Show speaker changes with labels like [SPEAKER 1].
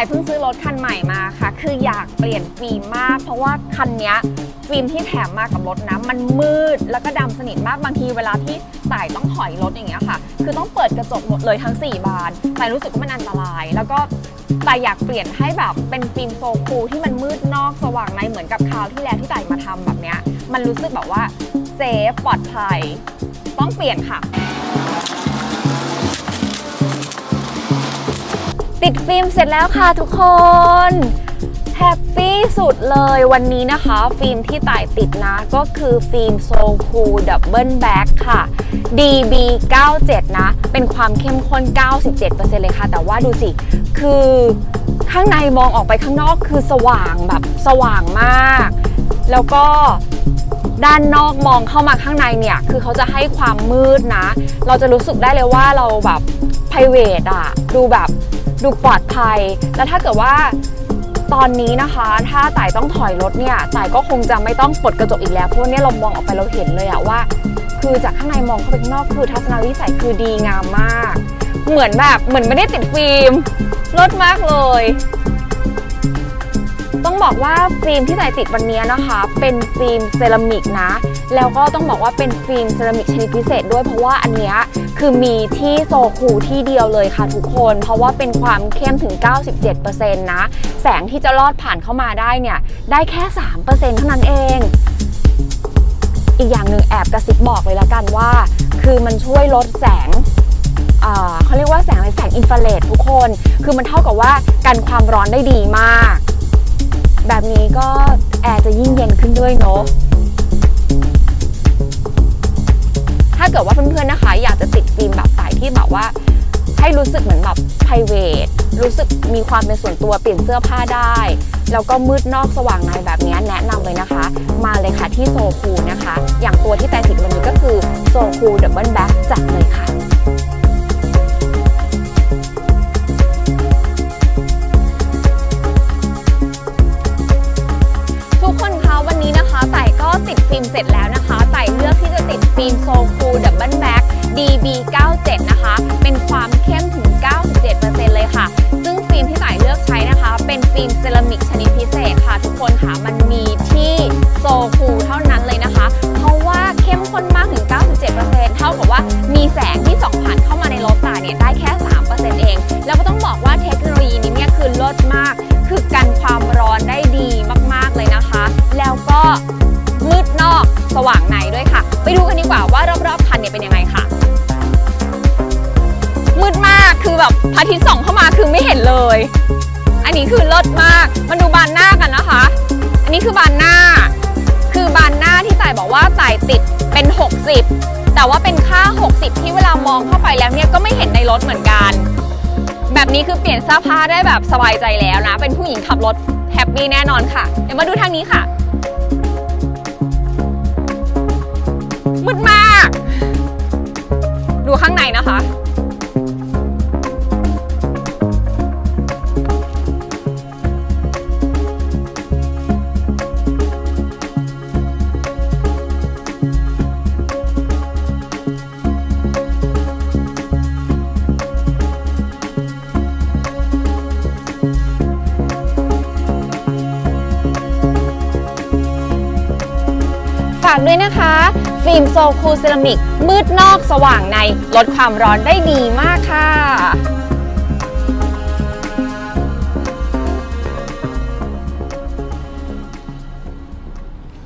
[SPEAKER 1] ายเพิ่งซื้อรถคันใหม่มาค่ะ คืออยากเปลี่ยนฟิล์มมาก เพราะว่าคันนี้ฟิล์มที่แถมมากับรถนะมันมืดแล้วก็ดำสนิทมากบางทีเวลาที่ต่ายต้องถอยรถอย่างเงี้ยค่ะ คือต้องเปิดกระจกหมดเลยทั้ง 4 บานต่ายรู้สึกว่ามันอันตราย แล้วก็ต่อยากเปลี่ยนให้แบบเป็นฟิล์มโซคูลที่มันมืดนอกสว่างในเหมือนกับคราวที่แล้วที่ต่ายมาทำแบบเนี้ยมันรู้สึกแบบว่าเซฟปลอดภัย ต้องเปลี่ยนค่ะ ติดฟิล์มเสร็จแล้วค่ะทุกคนแฮปปี้สุดเลยวันนี้นะคะ ฟิล์มที่ต่ายติดนะก็คือฟิล์มโซคูดับเบิลแบ็กค่ะ DB 97 นะ เป็นความเข้มข้น 97%เลยค่ะ แต่ว่าดูสิ คือข้างในมองออกไปข้างนอกคือสว่างแบบสว่างมาก แล้วก็ ด้านนอกมองเข้ามาข้างในเนี่ย คือเขาจะให้ความมืดนะ เราจะรู้สึกได้เลยว่าเราแบบ p r i v a t อะดูแบบดูปลอดภัย แล้วถ้าเกิดว่าตอนนี้นะคะ ถ้าต่ายต้องถอยรถเนี่ยต่ายก็คงจะไม่ต้องปลดกระจกอีกแล้ว เพราะเนี่ยเรามองออกไปเราเห็นเลยอะว่า คือจากข้างในมองเข้าไปข้างนอกคือทัศนวิสัยคือดีงามมาก เหมือนแบบเหมือนไม่ได้ติดฟิล์มรถมากเลย ต้องบอกว่าฟิล์มที่ต่ติดวันนี้นะคะ เป็นฟิล์มเซรามิกนะ แล้วก็ต้องบอกว่าเป็นฟิล์มเซรามิกชนิดพิเศษด้วยเพราะว่าอันนี้คือมีที่โซคูที่เดียวเลยค่ะทุกคน เพราะว่าเป็นความเข้มถึง 97%นะ แสงที่จะลอดผ่านเข้ามาได้เนี่ย ได้แค่ 3%เท่านั้นเอง อีกอย่างหนึ่งแอบกระซิบบอกเลยละกันว่า คือมันช่วยลดแสงเขาเรียกว่าแสงอะไรแสงอินฟราเรดทุกคน คือมันเท่ากับว่ากันความร้อนได้ดีมาก แบบนี้ก็แอร์จะยิ่งเย็นขึ้นด้วยเนาะถ้าเกิดว่าเพื่อนๆนะคะ อยากจะติดฟิล์มแบบสายที่แบบว่า ให้รู้สึกเหมือนแบบ p r i v a t รู้สึกมีความเป็นส่วนตัวเปลี่ยนเสื้อผ้าได้ แล้วก็มืดนอกสว่างในแบบนี้แนะนำเลยนะคะ มาเลยค่ะที่โซคูนะคะ อย่างตัวที่แต่ติดวันนี้ก็คือโซคูดับเบิลแบ็คจัดเลยค่ะ แสงที่ส่องผ่านเข้ามาในรถตาเนี่ยได้แค่ 3%เอง แล้วก็ต้องบอกว่าเทคโนโลยีนี้เนี่ยคือเลิศมาก คือกันความร้อนได้ดีมากๆเลยนะคะ แล้วก็มืดนอกสว่างในด้วยค่ะ ไปดูกันดีกว่าว่ารอบๆคันเนี่ยเป็นยังไงค่ะ มืดมากคือแบบพระอาทิตย์ส่องเข้ามาคือไม่เห็นเลย อันนี้คือเลิศมากมาดูบานหน้ากันนะคะ อันนี้คือบานหน้า บอกว่าต่ายติดเป็น 60 แต่ว่าเป็นค่า 60 ที่เวลามองเข้าไปแล้วเนี่ยก็ไม่เห็นในรถเหมือนกัน แบบนี้คือเปลี่ยนเสื้อผ้าได้แบบสบายใจแล้วนะ เป็นผู้หญิงขับรถแฮปปี้แน่นอนค่ะ เดี๋ยวมาดูทางนี้ค่ะมืดมาก ดูข้างในนะคะากด้วยนะคะ ฟิล์มโซคูเซรามิกมืดนอกสว่างในลดความร้อนได้ดีมากค่ะ